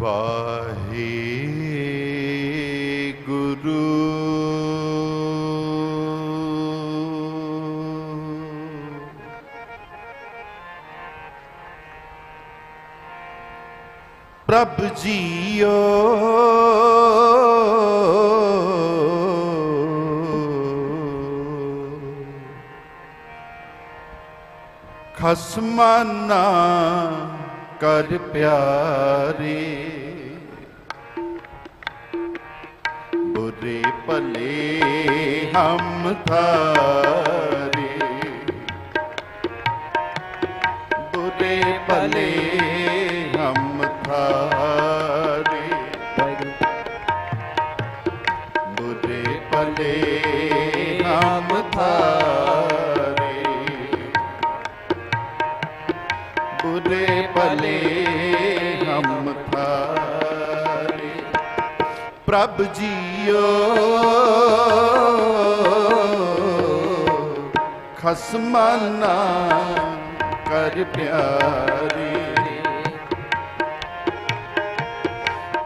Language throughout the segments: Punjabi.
ਵਾਹਿਗੁਰੂ ਪ੍ਰਭ ਜੀਓ। ਖਸਮਾਨਾ ਕਰ ਪਿਆਰੇ। ਬੁਰੇ ਭਲੇ ਹਮ ਥਾਰੇ ਬੁਰੇ ਭਲੇ ਹਮ ਥਾਰੇ ਬੁਰੇ ਭਲੇ ਹਮ ਥਾਰੇ ਬੁਰੇ ਭਲੇ ਹਮ ਥਾਰੇ ਪ੍ਰਭ ਜੀਓ ਖਸਮਾਨਾ ਕਰ ਪਿਆਰੇ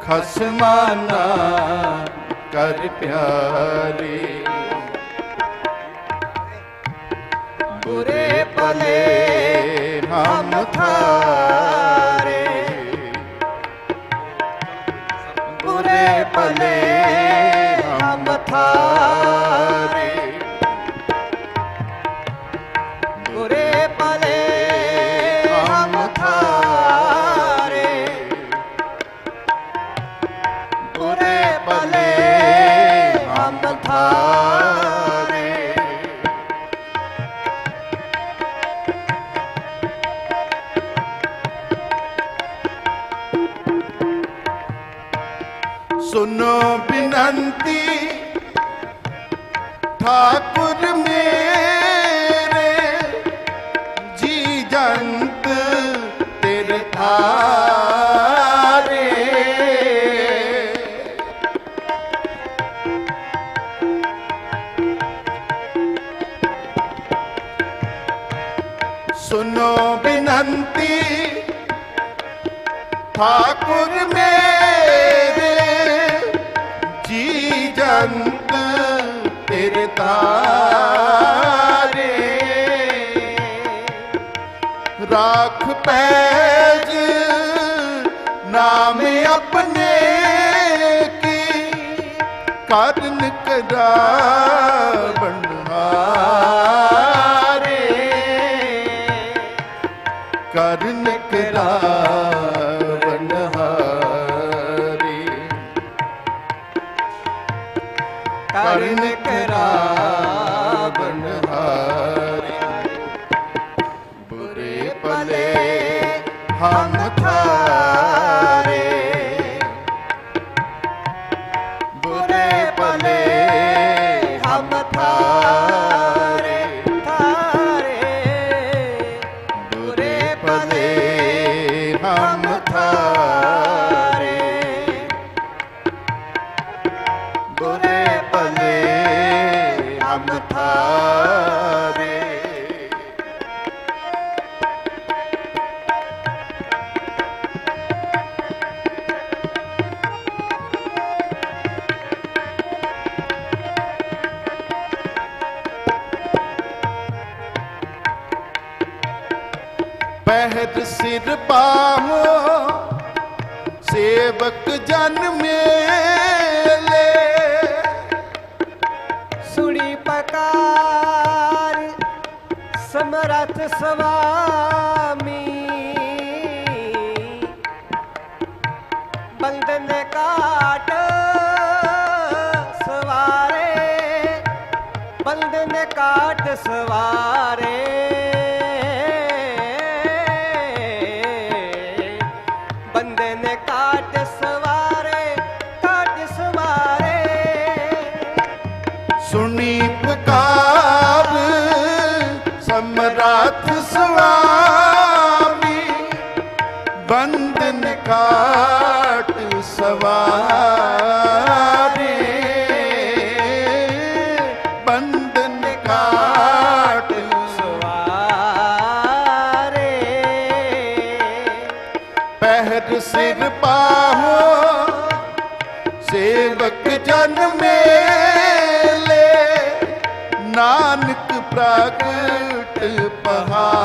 ਖਸਮਾਨਾ ਕਰ ਪਿਆਰੇ ਬੁਰੇ ਭਲੇ ਹਮ ਸੁਨੋ ਬਿਨੰਤੀ। ਠਾਕੁਰ ਮੇਰੇ ਜੀ ਜੰਤ ਤੇਰੇ ਥਾਰੇ ਸੁਨੋ ਬਿਨੰਤੀ। ਠਾਕੁਰ ਮੇਰੇ ਤੇਰੇ। ਤਾਰੇ ਰਾਖ ਪੈਜ ਨਾਮ ਆਪਣੇ ਕੀ ਕਰਨ ਕਰਾ ਬੰਹਾਰੇ ਕਰਨ ਕਰਾ ਕਰਨ ਕਰਾ ਬੰਹਾਰੇ ਬੁਰੇ ਭਲੇ ਹਮ ਥਾਰੇ ਬੁਰੇ ਭਲੇ ਹਮ ਥਾਰੇ ਥਾਰੇ ਬੁਰੇ ਭਲੇ ਪਹਿਤ ਸਿਰ ਪਾਵੋ, ਸੇਵਕ ਜਨ ਮੇਲੇ। ਸੁਣੀ ਪਕਾਰ, ਸਮਰਥ ਸੁਆਮੀ ਬੰਦਨ ਕਾਟ ਸਵਾਰੇ ਬੰਦਨ ਕਾਟ ਸਵਾਰੇ। ਬੰਦਨ ਕਾਟ ਸਵਾਰੇ। ਬੰਦਨ ਕਾਟ ਸਵਾਰੇ। ਪਹਿਰ ਸਿਰ ਪਾਹੋ, ਸੇਵਕ ਜਨ ਮੇਲੇ। ਨਾਨਕ ਪ੍ਰਗਟ ਪਹਾ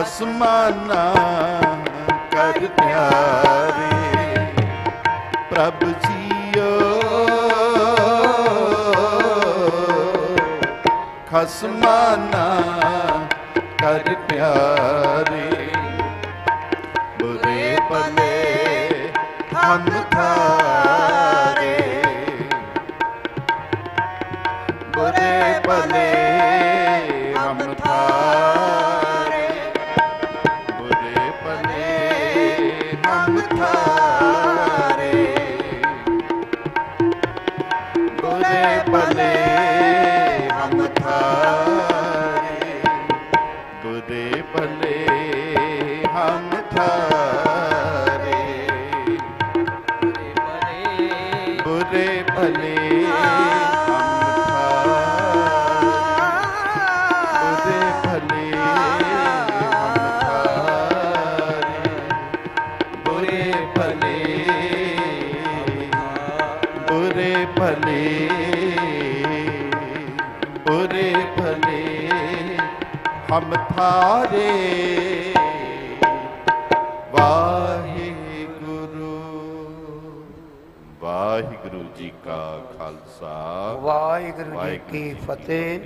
ਖਸਮਾਨਾ ਕਰ ਪਿਆਰੇ ਪ੍ਰਭ ਜੀਓ। ਖਸਮਾਨਾ ਕਰ ਪਿਆਰੇ ਬੁਰੇ ਭਲੇ ਹਮ ਥਾਰੇ ਵਾਹਿਗੁਰੂ। ਵਾਹਿਗੁਰੂ ਜੀ ਕਾ ਖਾਲਸਾ। ਵਾਹਿਗੁਰੂ ਜੀ ਕੀ ਫਤਿਹ।